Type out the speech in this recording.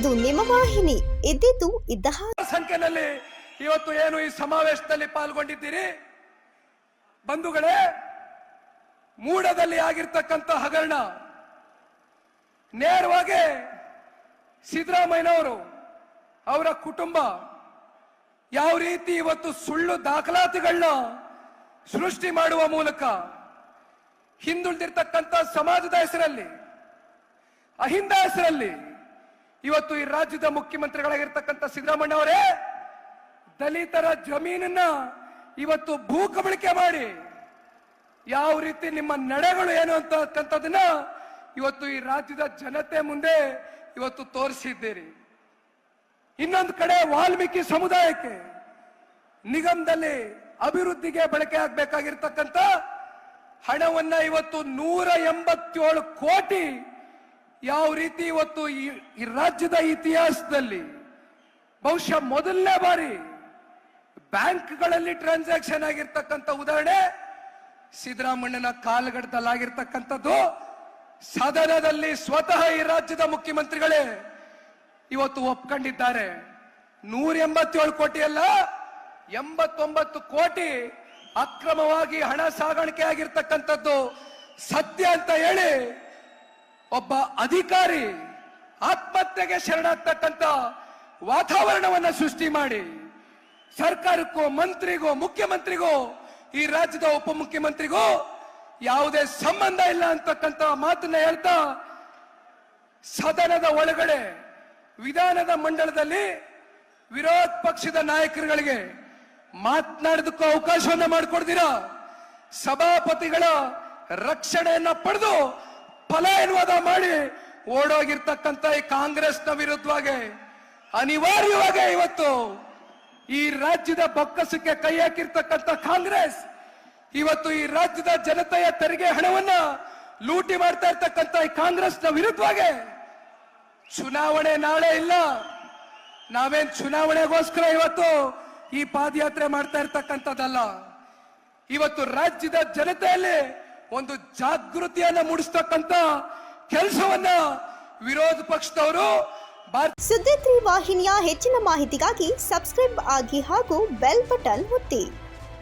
ನಿಮ್ಮ ವಾಹಿನಿ. ಇದ್ದಿದ್ದು ಇದ್ದ ಸಂಖ್ಯೆಯಲ್ಲಿ ಇವತ್ತು ಏನು ಈ ಸಮಾವೇಶದಲ್ಲಿ ಪಾಲ್ಗೊಂಡಿದ್ದೀರಿ? ಬಂಧುಗಳೇ, ಮೂಡದಲ್ಲಿ ಆಗಿರ್ತಕ್ಕಂಥ ಹಗರಣ. ನೇರವಾಗಿ ಸಿದ್ದರಾಮಯ್ಯನವರು ಅವರ ಕುಟುಂಬ ಯಾವ ರೀತಿ ಇವತ್ತು ಸುಳ್ಳು ದಾಖಲಾತಿಗಳನ್ನ ಸೃಷ್ಟಿ ಮಾಡುವ ಮೂಲಕ ಹಿಂದುಳಿದಿರ್ತಕ್ಕಂಥ ಸಮಾಜದ ಹೆಸರಲ್ಲಿ, ಅಹಿಂದ ಹೆಸರಲ್ಲಿ ಇವತ್ತು ಈ ರಾಜ್ಯದ ಮುಖ್ಯಮಂತ್ರಿಗಳಾಗಿರ್ತಕ್ಕಂಥ ಸಿದ್ದರಾಮಯ್ಯ ಅವರೇ, ದಲಿತರ ಜಮೀನನ್ನ ಇವತ್ತು ಭೂ ಕಬಳಿಕೆ ಮಾಡಿ ಯಾವ ರೀತಿ ನಿಮ್ಮ ನಡೆಗಳು ಏನು ಅಂತಕ್ಕಂಥದನ್ನ ಇವತ್ತು ಈ ರಾಜ್ಯದ ಜನತೆ ಮುಂದೆ ಇವತ್ತು ತೋರಿಸಿದ್ದೀರಿ. ಇನ್ನೊಂದು ಕಡೆ ವಾಲ್ಮೀಕಿ ಸಮುದಾಯಕ್ಕೆ ನಿಗಮದಲ್ಲಿ ಅಭಿವೃದ್ಧಿಗೆ ಬಳಕೆ ಆಗ್ಬೇಕಾಗಿರ್ತಕ್ಕಂಥ ಹಣವನ್ನ ಇವತ್ತು ನೂರ ಎಂಬತ್ತೇಳು ಕೋಟಿ ಯಾವ ರೀತಿ ಇವತ್ತು ಈ ರಾಜ್ಯದ ಇತಿಹಾಸದಲ್ಲಿ ಬಹುಶಃ ಮೊದಲನೇ ಬಾರಿ ಬ್ಯಾಂಕ್ಗಳಲ್ಲಿ ಟ್ರಾನ್ಸಾಕ್ಷನ್ ಆಗಿರ್ತಕ್ಕಂಥ ಉದಾಹರಣೆ ಸಿದ್ದರಾಮಣ್ಣನ ಕಾಲಘಟ್ಟದಲ್ಲಾಗಿರ್ತಕ್ಕಂಥದ್ದು ಸದನದಲ್ಲಿ ಸ್ವತಃ ಈ ರಾಜ್ಯದ ಮುಖ್ಯಮಂತ್ರಿಗಳೇ ಇವತ್ತು ಒಪ್ಕೊಂಡಿದ್ದಾರೆ. ನೂರ ಎಂಬತ್ತೇಳು ಕೋಟಿ ಅಲ್ಲ, ಎಂಬತ್ತೊಂಬತ್ತು ಕೋಟಿ ಅಕ್ರಮವಾಗಿ ಹಣ ಸಾಗಾಣಿಕೆ ಆಗಿರ್ತಕ್ಕಂಥದ್ದು ಸತ್ಯ ಅಂತ ಹೇಳಿ ಒಬ್ಬ ಅಧಿಕಾರಿ ಆತ್ಮಹತ್ಯೆಗೆ ಶರಣಾಗ್ತಕ್ಕಂಥ ವಾತಾವರಣವನ್ನ ಸೃಷ್ಟಿ ಮಾಡಿ ಸರ್ಕಾರಕ್ಕೂ ಮಂತ್ರಿಗೂ ಮುಖ್ಯಮಂತ್ರಿಗೂ ಈ ರಾಜ್ಯದ ಉಪಮುಖ್ಯಮಂತ್ರಿಗೂ ಯಾವುದೇ ಸಂಬಂಧ ಇಲ್ಲ ಅಂತಕ್ಕಂಥ ಮಾತನ್ನ ಹೇಳ್ತಾ ಸದನದ ಒಳಗಡೆ ವಿಧಾನದ ಮಂಡಲದಲ್ಲಿ ವಿರೋಧ ಪಕ್ಷದ ನಾಯಕರುಗಳಿಗೆ ಮಾತನಾಡೋದಕ್ಕೂ ಅವಕಾಶವನ್ನ ಮಾಡಿಕೊಡ್ತೀರಾ? ಸಭಾಪತಿಗಳ ರಕ್ಷಣೆಯನ್ನ ಪಡೆದು ಪಲಾಯನವಾದ ಮಾಡಿ ಓಡೋಗಿರ್ತಕ್ಕಂಥ ಈ ಕಾಂಗ್ರೆಸ್ನ ವಿರುದ್ಧವಾಗಿ ಅನಿವಾರ್ಯವಾಗಿ ಇವತ್ತು ಈ ರಾಜ್ಯದ ಬೊಕ್ಕಸಕ್ಕೆ ಕೈ ಹಾಕಿರ್ತಕ್ಕಂಥ ಕಾಂಗ್ರೆಸ್ ಇವತ್ತು ಈ ರಾಜ್ಯದ ಜನತೆಯ ತೆರಿಗೆ ಹಣವನ್ನ ಲೂಟಿ ಮಾಡ್ತಾ ಇರ್ತಕ್ಕಂಥ ಈ ಕಾಂಗ್ರೆಸ್ನ ವಿರುದ್ಧವಾಗಿ ಚುನಾವಣೆ ನಾಳೆ ಇಲ್ಲ. ನಾವೇನ್ ಚುನಾವಣೆಗೋಸ್ಕರ ಇವತ್ತು ಈ ಪಾದಯಾತ್ರೆ ಮಾಡ್ತಾ ಇರ್ತಕ್ಕಂಥದ್ದಲ್ಲ. ಇವತ್ತು ರಾಜ್ಯದ ಜನತೆಯಲ್ಲಿ ಒಂದು ಜಾಗೃತಿಯನ್ನ ಮೂಡಿಸ್ತಕ್ಕಂತ ಕೆಲಸವನ್ನ ವಿರೋಧ ಪಕ್ಷದವರು ಸುದ್ದಿ ವಾಹಿನಿಯ ಹೆಚ್ಚಿನ ಮಾಹಿತಿಗಾಗಿ ಸಬ್ಸ್ಕ್ರೈಬ್ ಆಗಿ ಹಾಗೂ ಬೆಲ್ ಬಟನ್ ಒತ್ತಿ.